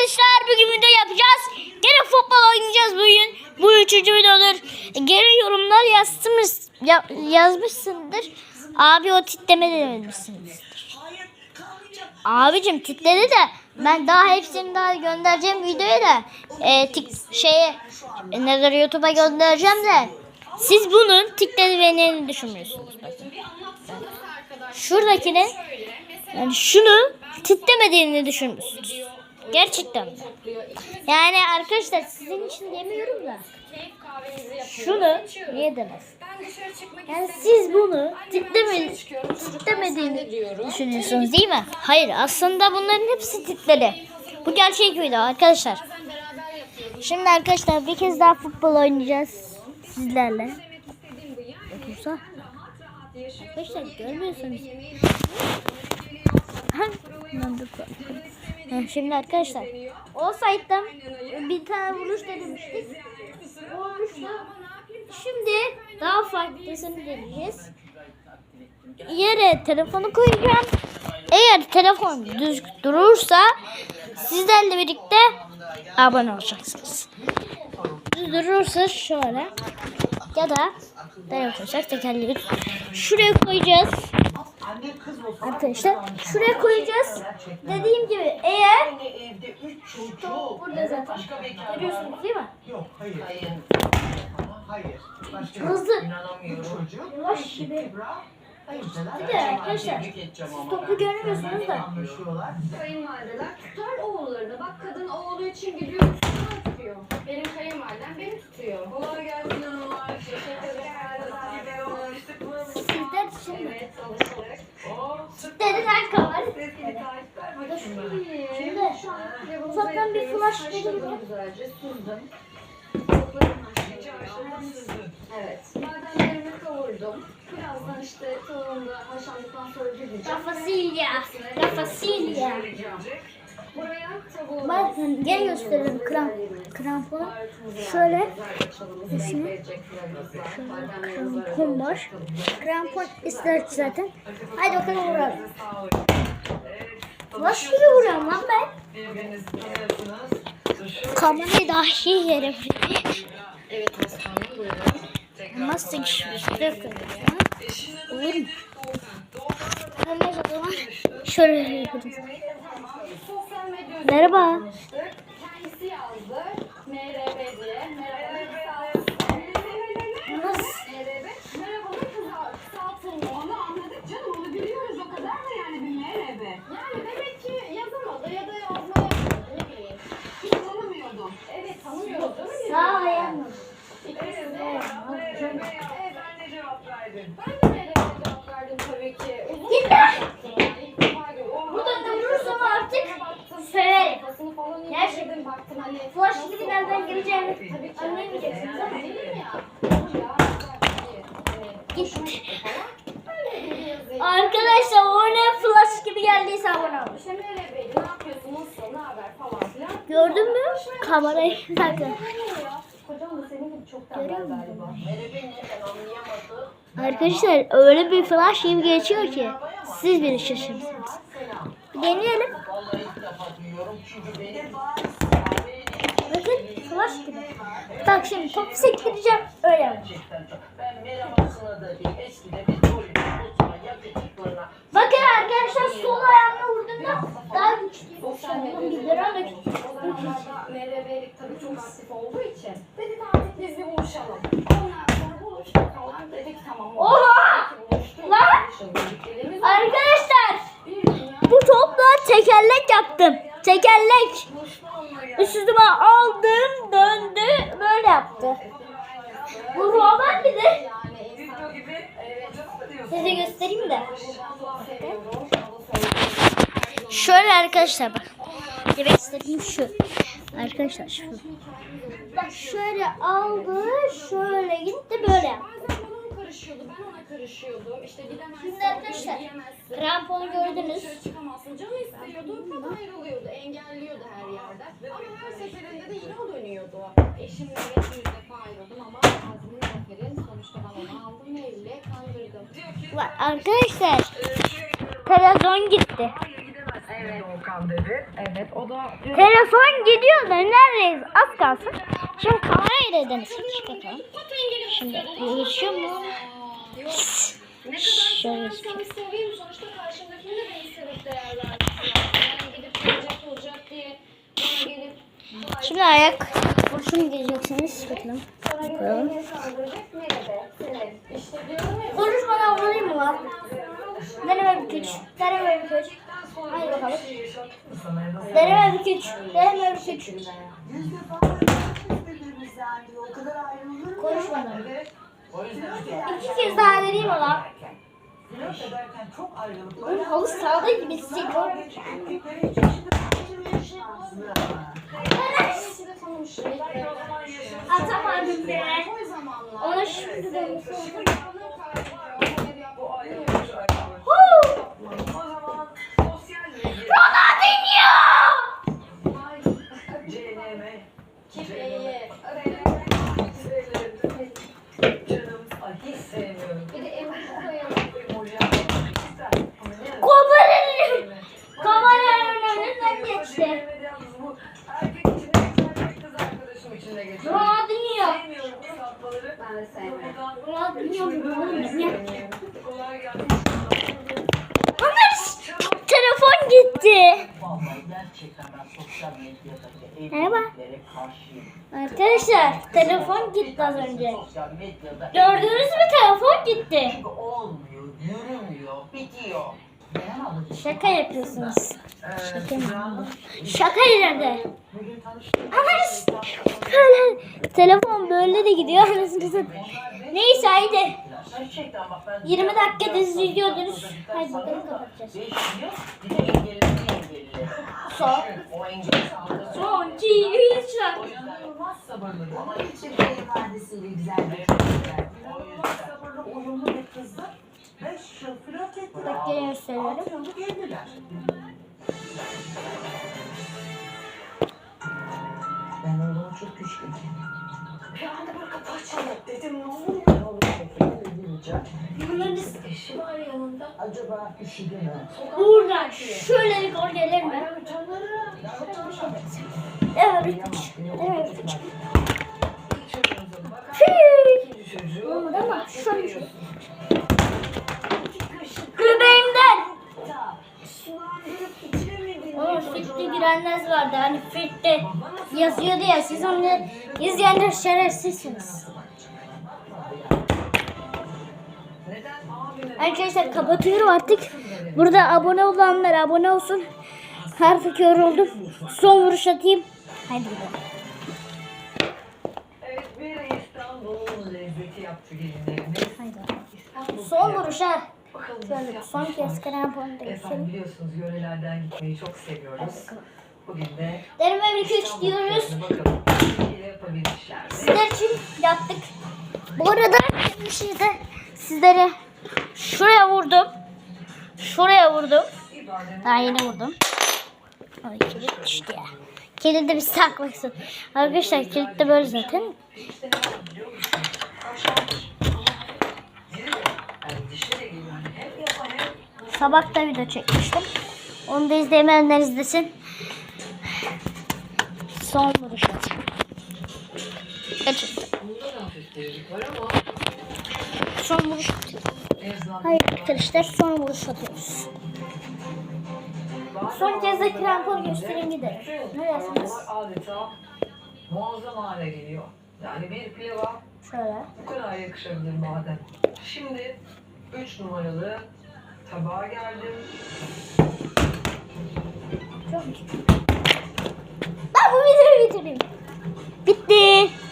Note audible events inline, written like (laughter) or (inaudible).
arkadaşlar bugün video yapacağız. Gene futbol oynayacağız bugün. Bu üçüncü video olur. Gene yorumlar yazmış, ya- yazmışsındır. Abi o titleme demişsinizdir. Abicim titledi de ben daha hepsini daha göndereceğim videoya da e, tik, şeye nedir YouTube'a göndereceğim de siz bunun tiklediğini düşünmüyorsunuz. Bakın. Şuradakinin yani şunu titlemediğini düşünmüşsünüz. Gerçekten? Yani arkadaşlar sizin için demiyorum da şunu niye demez? Yani siz bunu titleme, titlemediğini düşünüyorsunuz değil mi? Hayır aslında bunların hepsi titledi. Bu gerçek video arkadaşlar. Şimdi arkadaşlar bir kez daha futbol oynayacağız sizlerle. Otursa. Arkadaşlar görmüyorsunuz. Ha, Şimdi arkadaşlar o site'dan bir tane vuruş denemiştik. O vuruşla şimdi daha farklısını deneyeceğiz. Yere telefonu koyacağım. Eğer telefon düz durursa sizlerle birlikte abone olacaksınız. Düz durursa şöyle ya da nereye koyacak tekerleği şuraya koyacağız. Arkadaşlar şuraya koyacağız. Dediğim gibi eğer top burada zaten görüyorsunuz değil mi? Yok hayır. Hayır. Başka Hızlı. Yavaş gibi. Bir de arkadaşlar topu görmüyorsunuz da. Kayınvalideler tutar oğullarını. Bak kadın oğlu için gidiyor tutar tutuyor. Benim kayınvalidem beni tutuyor. Kolay gelsin hanımlar. Teşekkür ederim. sizler için de Evet alıştık. dedi kanka var. Şimdi şu an ufaktan bir flash verir mi? Haşladım güzelce süzdüm. Evet. Bademlerimi kavurdum. Birazdan işte tavuğum da haşlandıktan sonra gideceğim. Rafasilya. Rafasilya. Buraya tavuğu Bakın gel gösteririm kram, kramponu. Şöyle Şöyle. krampon var. Krampon ister zaten. Hadi bakalım vuralım. Nasıl vuruyorum lan ben? Kamerayı dahi yere vuruyor. Evet Aslanım buyurun. Nasıl geçmiş? Olur mu? Zaman. Şöyle medya Merhaba. kendisi yazdı. MRB diye. Merhaba. Nasıl? MRB. Merhabalar kısa- kısaltılmış. Onu anladık canım onu biliyoruz o kadar da yani bir merhaba. Yani demek ki yazamadı ya da yazmaya ne bileyim. Hiç tanımıyordum. Evet tanımıyordum. Sağ ayağım. İkisi de. Evet ben de cevap verdim. Ben de MRB'ye cevap verdim tabii ki. Uzun Git süre lan. baktım yani. İlk defa görüyorum. Buradan da vurursam artık Baktım. severim. Kafasını falan Gerçekten. inceledim. Baktım hani. Flash nasıl gibi nereden oldu? gireceğini Tabii ki. anlayamayacaksınız ama. Değil mi ya? Ya, evet. Git. Hoşuma gitti falan. Öyle bir yazayım. Arkadaşlar o ne flash gibi geldiyse abone olun. İşte Merhaba Bey, ne yapıyorsun, nasıl, ne haber falan filan. Gördün mü? Kamerayı takın. Kocam da senin gibi çok tembel galiba. Arkadaşlar öyle bir flash gibi geçiyor ki siz. Bir deneyelim. Çünkü benim Bakın flash gibi. Bak şimdi topu sektireceğim. Öyle yapacağım. Bakın arkadaşlar sol ayağımla 10 bin lira ve olanlarda MRV tabii çok aktif olduğu için dedi artık biz bir buluşalım. Ondan sonra buluştuk falan dedik tamam. Oha! Lan! Arkadaşlar! Bu topla tekerlek yaptım. Tekerlek. Üstüme aldım, döndü, böyle yaptı. Bu roman bir. Size göstereyim de. Şöyle arkadaşlar bak. Demek istediğim şu. Arkadaşlar şu. Bak şöyle aldı, şöyle gitti böyle yaptı. Bazen bana o karışıyordu, ben ona karışıyordum. İşte gidemezsin, Şimdi arkadaşlar, gidemezsin. kramponu gördünüz. Dışarı çıkamazsın. Canı istiyordu, kadın ayrılıyordu, engelliyordu her yerde. Ama her seferinde de yine o dönüyordu. Eşimle evet yüz defa ayrıldım ama Azmi Zafer'in sonuçta ben onu aldım ve evle kandırdım. Bak arkadaşlar televizyon gitti. Doğukan dedi. Evet o da Telefon gidiyor da neredeyiz? Az kalsın. Şimdi kamerayı da. Çıkartalım. Şimdi görüşüyor mu? ne kadar Şöyle seversem seveyim sonuçta karşımdakini de beni sevip değer vermesi lazım. Yani gidip olacak olacak diye bana gelip Şimdi ayak vuruşunu diyeceksiniz. Bakalım. ya. Konuşmadan vurayım mı lan? Deneme bir güç. Deneme bir güç. Haydi bakalım. Deneme bir güç. Deneme bir. O yüzden İki kez daha çok ayrılıklar. Oğlum halı sahada gibi tanımışım. Atamadım be. Ona şimdi dönmesi oldu. Bu ayrılık ayrılık. Huu! O zaman sosyal medya. Ronaldinho! CNM. Kipeyi. Canım ay hiç sevmiyorum. Bir de emoji koyalım. Emoji yapmak ister. Ama ne- Kameranın kameranın önünden geçti. Bu erkek için de geçer, kız arkadaşım için de geçer. Ronaldinho. Sevmiyorum bu sapmaları. Ben de sevmem. Ronaldinho gibi oğlum ya. Kolay gelsin. Ömer telefon gitti. Vallahi gerçekten ben sosyal medyadaki Merhaba. Arkadaşlar telefon gitti az önce. Gördünüz mü telefon gitti. olmuyor, yürümüyor, bitiyor. Şaka yapıyorsunuz. Ee, Şaka mı? Şaka ileride. Böyle telefon böyle de gidiyor. (laughs) Neyse haydi. Gerçekten bak ben 20 dakika dizi izliyordunuz. Hadi bakalım kapatacağız. Değişmiyor. Bir de engellerini engelli. Son. Son 2 3 O yüzden inanılmaz sabırlı. Ama Hiç bir ifadesiyle güzel bir o yüzden sabırlı, uyumlu bir kızla 5 yıl flört ettiler. Gene gösteriyorum. Altı yıllık evliler. Ben oğluma çok düşkünüm. Bir anda böyle kapı açıldı. Dedim ne oluyor? Ne oluyor? Edince. Bunların Eşi var yanında. Acaba üşüdü mü? buradan şöyle gol gelir mi? Ben utanırım. Evet. Evet. Olmadı ama şöyle şöyle. Göbeğimden. Oğlum fitte girenler vardı hani fitte yazıyordu ya siz onu izleyenler şerefsizsiniz. Arkadaşlar kapatıyorum artık. Burada abone olanlar abone olsun. Artık yoruldum. Son vuruş atayım. Hadi gidelim. Haydi. Son vuruş ha. Bakalım Şöyle son kez kramponu da Efendim biliyorsunuz yörelerden gitmeyi çok seviyoruz. Bugün de bir güç İstanbul diyoruz. Bakalım yapabilmişler? Sizler için yaptık. Bu arada bir şey de sizlere şuraya vurdum. Şuraya vurdum. Daha yeni vurdum. Ay kilit düştü ya. Kilidi bir istedim. Arkadaşlar kilit de böyle zaten. Sabah da video çekmiştim. Onu da izleyemeyenler izlesin. Son vuruş var ama Son vuruş atıyorum. eczane Hayır arkadaşlar son vuruş atıyoruz. Son kez de krampon göstereyim gidelim. Ne adeta muazzam hale geliyor. Yani bir pilava Şöyle. bu kadar yakışabilir madem. Şimdi 3 numaralı tabağa geldim. Çok আমি ভিতরে ভিতরে